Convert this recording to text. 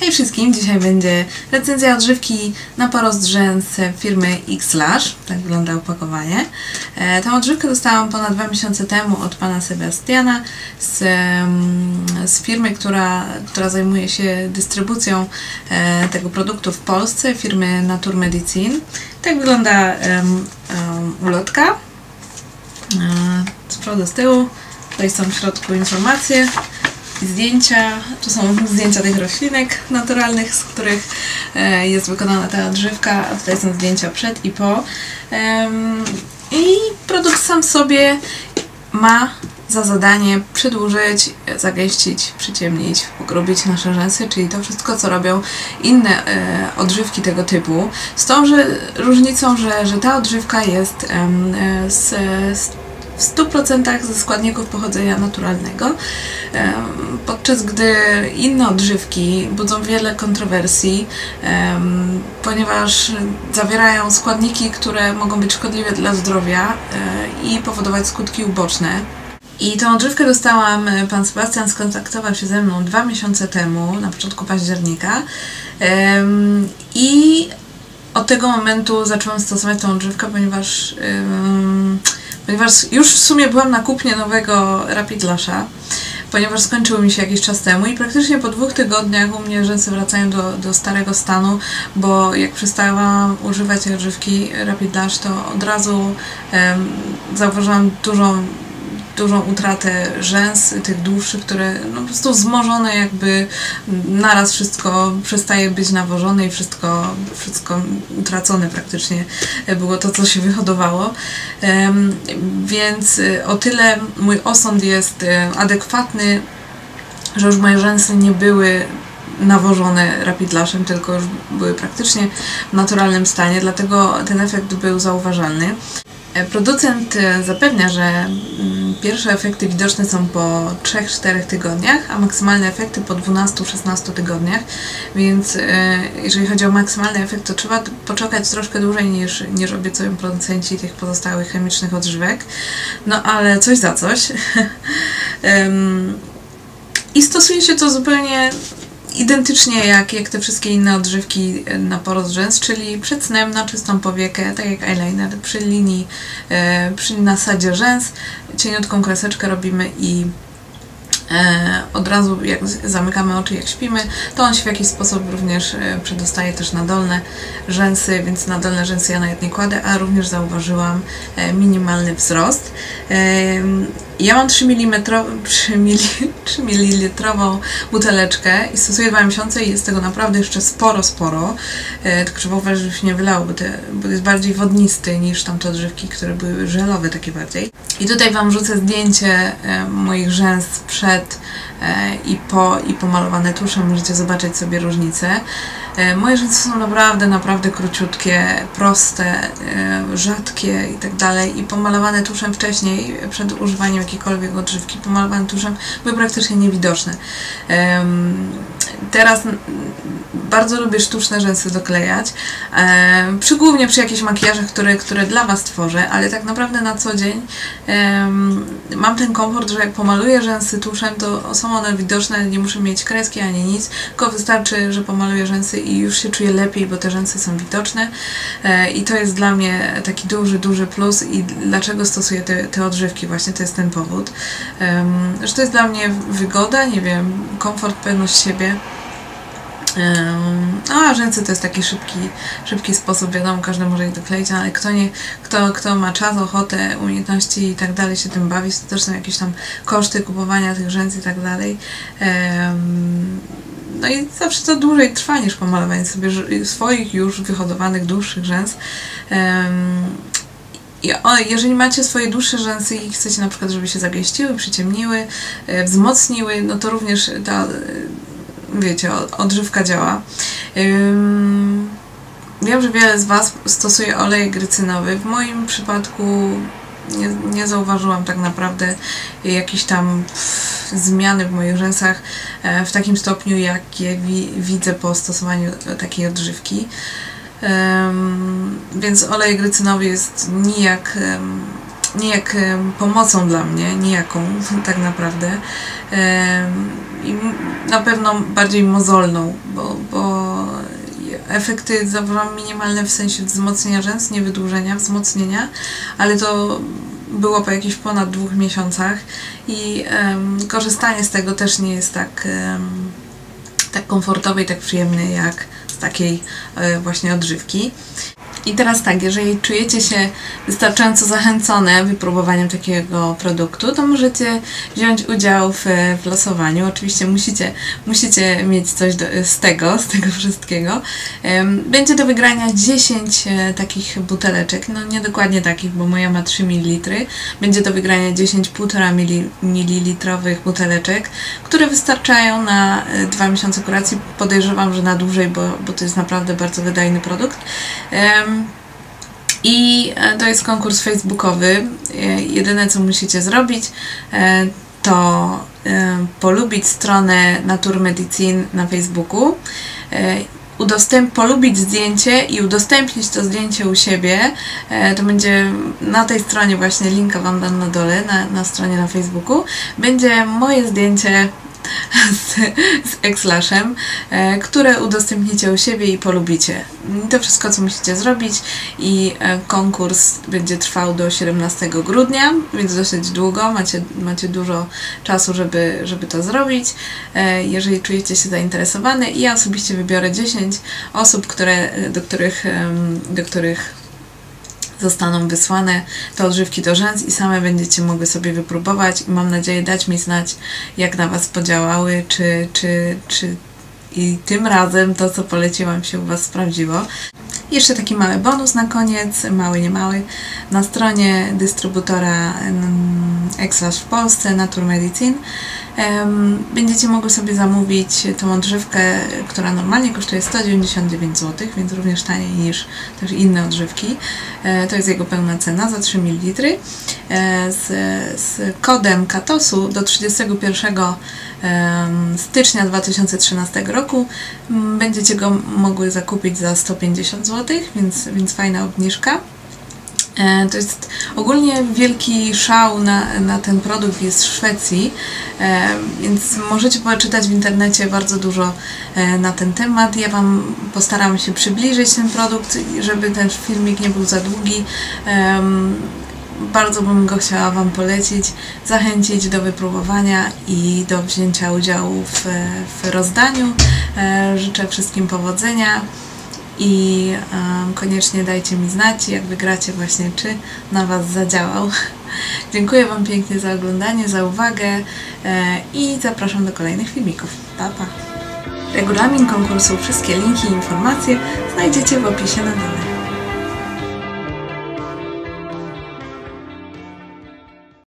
Hej wszystkim, dzisiaj będzie recenzja odżywki na porost rzęs firmy X-Lash. Tak wygląda opakowanie. E, Tę odżywkę dostałam ponad dwa miesiące temu od pana Sebastiana z, z firmy, która, która zajmuje się dystrybucją e, tego produktu w Polsce, firmy Natur Medicine. Tak wygląda em, ulotka. E, Z przodu, z tyłu. Tutaj są w środku informacje zdjęcia. Tu są zdjęcia tych roślinek naturalnych, z których e, jest wykonana ta odżywka, a tutaj są zdjęcia przed i po. I produkt sam sobie ma za zadanie przedłużyć, zagęścić, przyciemnić, pogrubić nasze rzęsy, czyli to wszystko, co robią inne e, odżywki tego typu. Z tą że, różnicą, że, że ta odżywka jest e, z, z w 100% ze składników pochodzenia naturalnego, podczas gdy inne odżywki budzą wiele kontrowersji, ponieważ zawierają składniki, które mogą być szkodliwe dla zdrowia e, i powodować skutki uboczne. I tą odżywkę dostałam, e, pan Sebastian skontaktował się ze mną dwa miesiące temu, na początku października. I od tego momentu zaczęłam stosować tą odżywkę, ponieważ, ponieważ już w sumie byłam na kupnie nowego Rapid Lasha, ponieważ skończyły mi się jakiś czas temu i praktycznie po dwóch tygodniach u mnie rzęsy wracają do, do starego stanu, bo jak przestałam używać odżywki Rapid Lash, to od razu em, zauważyłam dużą dużą utratę rzęs, tych dłuższych, które no po prostu wzmożone jakby naraz wszystko przestaje być nawożone i wszystko, wszystko utracone praktycznie było to, co się wyhodowało. Więc y, o tyle mój osąd jest y, adekwatny, że już moje rzęsy nie były nawożone rapid lashem, tylko już były praktycznie w naturalnym stanie, dlatego ten efekt był zauważalny. E, Producent e, zapewnia, że mm, pierwsze efekty widoczne są po 3-4 tygodniach, a maksymalne efekty po 12-16 tygodniach, więc e, jeżeli chodzi o maksymalny efekt, to trzeba poczekać troszkę dłużej niż, niż obiecują producenci tych pozostałych chemicznych odżywek. No ale coś za coś. I stosuje się to zupełnie identycznie jak, jak te wszystkie inne odżywki na porost rzęs, czyli przed snem na czystą powiekę, tak jak eyeliner, przy linii, e, przy nasadzie rzęs, cieniutką kreseczkę robimy i e, od razu jak zamykamy oczy, jak śpimy, to on się w jakiś sposób również e, przedostaje też na dolne rzęsy, więc na dolne rzęsy ja nawet nie kładę, a również zauważyłam minimalny wzrost. Ja mam 3 mm, 3, mili, 3 ml buteleczkę i stosuję 2 miesiące i jest tego naprawdę jeszcze sporo, sporo. E, tylko trzeba uważać, żeby się nie wylało, bo, te, bo jest bardziej wodnisty niż tamte odżywki, które były żelowe takie bardziej. I tutaj Wam rzucę zdjęcie e, moich rzęs przed e, i po i pomalowane tuszem. Możecie zobaczyć sobie różnicę. E, Moje rzęsy są naprawdę, naprawdę króciutkie, proste, e, rzadkie i tak dalej. I pomalowane tuszem wcześniej, przed używaniem jakiejkolwiek odżywki, pomalowane tuszem były praktycznie niewidoczne. Teraz bardzo lubię sztuczne rzęsy doklejać, e, przy, głównie przy jakichś makijażach, które, które dla Was tworzę, ale tak naprawdę na co dzień mam ten komfort, że jak pomaluję rzęsy tuszem, to są one widoczne, nie muszę mieć kreski ani nic, tylko wystarczy, że pomaluję rzęsy i już się czuję lepiej, bo te rzęsy są widoczne e, i to jest dla mnie taki duży, duży plus i dlaczego stosuję te, te odżywki, właśnie to jest ten powód, że to jest dla mnie wygoda, nie wiem, komfort, pewność siebie. Ym, A rzęsy to jest taki szybki, szybki sposób, wiadomo, każdy może je dokleić, ale kto, nie, kto, kto ma czas, ochotę, umiejętności i tak dalej się tym bawić, to też są jakieś tam koszty kupowania tych rzęs i tak dalej. Ym, No i zawsze to dłużej trwa niż pomalowanie sobie swoich już wyhodowanych, dłuższych rzęs. I jeżeli macie swoje dłuższe rzęsy i chcecie na przykład, żeby się zagęściły, przyciemniły, e, wzmocniły, no to również ta, wiecie, odżywka działa. Wiem, że wiele z Was stosuje olej grycynowy. W moim przypadku nie, nie zauważyłam tak naprawdę jakiejś tam zmiany w moich rzęsach e, w takim stopniu, jakie wi widzę po stosowaniu takiej odżywki. Więc olej grycynowy jest nijak, nijak pomocą dla mnie, nijaką tak naprawdę. I na pewno bardziej mozolną, bo, bo efekty zawarłam minimalne w sensie wzmocnienia rzęs, nie wydłużenia, wzmocnienia, ale to było po jakichś ponad dwóch miesiącach i em, korzystanie z tego też nie jest tak, em, tak komfortowe i tak przyjemne jak z takiej e, właśnie odżywki. I teraz tak, jeżeli czujecie się wystarczająco zachęcone wypróbowaniem takiego produktu, to możecie wziąć udział w, w losowaniu. Oczywiście musicie, musicie mieć coś do, z tego, z tego wszystkiego. Będzie do wygrania 10 e, takich buteleczek, no nie dokładnie takich, bo moja ma 3 ml. Będzie do wygrania 10 1,5 mili- mililitrowych buteleczek, które wystarczają na 2 miesiące kuracji. Podejrzewam, że na dłużej, bo, bo to jest naprawdę bardzo wydajny produkt. Em, i e, to jest konkurs facebookowy. E, Jedyne co musicie zrobić e, to polubić stronę Natur Medicine na Facebooku, udostęp, polubić zdjęcie i udostępnić to zdjęcie u siebie. To będzie na tej stronie właśnie, linka Wam dam na dole, na, na stronie na Facebooku, będzie moje zdjęcie z, z Exlashem, e, które udostępnicie u siebie i polubicie. To wszystko, co musicie zrobić i e, konkurs będzie trwał do 17 grudnia, więc dosyć długo, macie, macie dużo czasu, żeby, żeby to zrobić. E, Jeżeli czujecie się zainteresowane ja osobiście wybiorę 10 osób, które, do których, do których zostaną wysłane te odżywki do rzęs i same będziecie mogły sobie wypróbować i mam nadzieję dać mi znać, jak na Was podziałały, czy, czy, czy i tym razem to, co poleciłam się u Was sprawdziło. Jeszcze taki mały bonus na koniec, mały, nie mały. Na stronie dystrybutora mm, Exlash w Polsce, Natur Medicine, będziecie mogły sobie zamówić tą odżywkę, która normalnie kosztuje 199 zł, więc również taniej niż też inne odżywki. E, To jest jego pełna cena za 3 ml. E, Z, z kodem KATOSu do 31 em, stycznia 2013 roku będziecie go mogły zakupić za 150 zł, więc, więc fajna obniżka. E, To jest ogólnie wielki szał na, na ten produkt jest w Szwecji, e, więc możecie poczytać w internecie bardzo dużo e, na ten temat. Ja Wam postaram się przybliżyć ten produkt, żeby ten filmik nie był za długi. Bardzo bym go chciała Wam polecić, zachęcić do wypróbowania i do wzięcia udziału w, w rozdaniu. Życzę wszystkim powodzenia i em, koniecznie dajcie mi znać, jak wygracie właśnie, czy na Was zadziałał. Dziękuję Wam pięknie za oglądanie, za uwagę e, i zapraszam do kolejnych filmików. Pa, pa! Regulamin konkursu, wszystkie linki i informacje znajdziecie w opisie na dole.